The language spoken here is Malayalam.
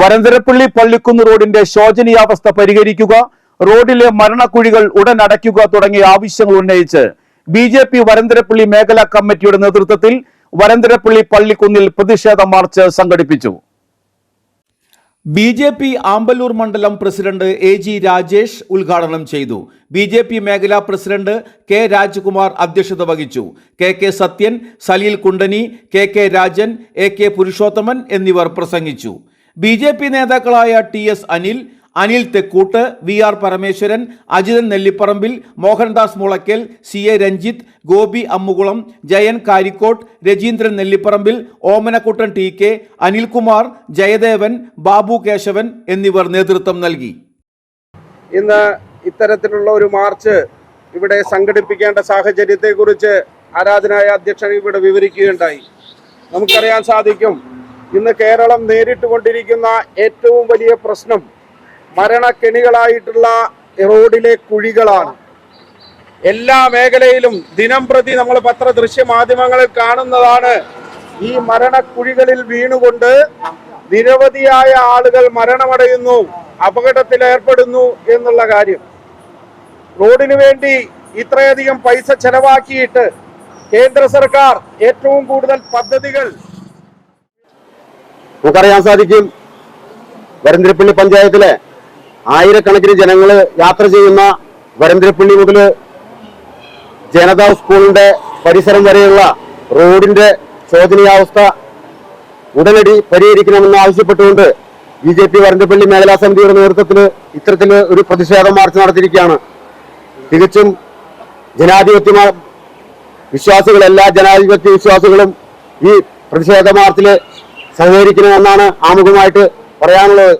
വരന്തരപ്പള്ളി പള്ളിക്കുന്ന് റോഡിന്റെ ശോചനീയാവസ്ഥ പരിഹരിക്കുക റോഡിലെ മരണക്കുഴികൾ ഉടൻ അടയ്ക്കുക തുടങ്ങിയ ആവശ്യങ്ങൾ ഉന്നയിച്ച് ബി ജെ പി വരന്തരപ്പള്ളി മേഖലാ കമ്മിറ്റിയുടെ നേതൃത്വത്തിൽ വരന്തരപ്പള്ളി പള്ളിക്കുന്നിൽ പ്രതിഷേധ മാർച്ച് സംഘടിപ്പിച്ചു. ബി ജെ പി ആമ്പല്ലൂർ മണ്ഡലം പ്രസിഡന്റ് എ ജി രാജേഷ് ഉദ്ഘാടനം ചെയ്തു. ബി ജെ പി മേഖലാ പ്രസിഡന്റ് കെ രാജ്കുമാർ അധ്യക്ഷത വഹിച്ചു. K K Sathyan Saleel Kundani K K Rajan A K Purushothaman എന്നിവർ പ്രസംഗിച്ചു. ബി ജെ പി നേതാക്കളായ T S Anil Anil Thekkoot V R Parameswaran Ajithan Nellipparambil Mohandas Mulakkal C A Ranjith Gopi Ammukulam Jayan Karikkot Rajeendran Nellipparambil Omanakuttan T K Anilkumar Jayadevan Babu Kesavan എന്നിവർ നേതൃത്വം നൽകി. ഇന്ന് ഇത്തരത്തിലുള്ള ഒരു മാർച്ച് ഇവിടെ സംഘടിപ്പിക്കേണ്ട സാഹചര്യത്തെക്കുറിച്ച് ആരാധനായ അധ്യക്ഷൻ ഇവിടെ വിവരിക്കുകയുണ്ടായി. നമുക്കറിയാൻ സാധിക്കും ഇന്ന് കേരളം നേരിട്ടുകൊണ്ടിരിക്കുന്ന ഏറ്റവും വലിയ പ്രശ്നം മരണക്കെണികളായിട്ടുള്ള റോഡിലെ കുഴികളാണ്. എല്ലാ മേഖലയിലും ദിനം പ്രതി നമ്മൾ പത്ര ദൃശ്യ മാധ്യമങ്ങളിൽ കാണുന്നതാണ് ഈ മരണക്കുഴികളിൽ വീണുകൊണ്ട് നിരവധിയായ ആളുകൾ മരണമടയുന്നു അപകടത്തിൽ ഏർപ്പെടുന്നു എന്നുള്ള കാര്യം. റോഡിന് വേണ്ടി ഇത്രയധികം പൈസ ചെലവാക്കിയിട്ട് കേന്ദ്ര സർക്കാർ ഏറ്റവും കൂടുതൽ പദ്ധതികൾ നമുക്കറിയാൻ സാധിക്കും വരന്തിരപ്പള്ളി പഞ്ചായത്തിലെ ആയിരക്കണക്കിന് ജനങ്ങൾ യാത്ര ചെയ്യുന്ന വരന്തിരപ്പള്ളി മുതൽ ജനതാ സ്കൂളിന്റെ പരിസരം വരെയുള്ള റോഡിന്റെ ശോചനീയാവസ്ഥ ഉടനടി പരിഹരിക്കണമെന്ന് ആവശ്യപ്പെട്ടുകൊണ്ട് ബി ജെ പി വരന്തപ്പള്ളി മേഖലാ സമിതിയുടെ നേതൃത്വത്തിൽ ഇത്തരത്തിൽ ഒരു പ്രതിഷേധ മാർച്ച് നടത്തിയിരിക്കുകയാണ്. തികച്ചും ജനാധിപത്യ വിശ്വാസികൾ എല്ലാ ജനാധിപത്യ വിശ്വാസികളും ഈ പ്രതിഷേധ മാർച്ചിൽ സഹകരിക്കണമെന്നാണ് ആമുഖമായിട്ട് പറയാനുള്ളത്.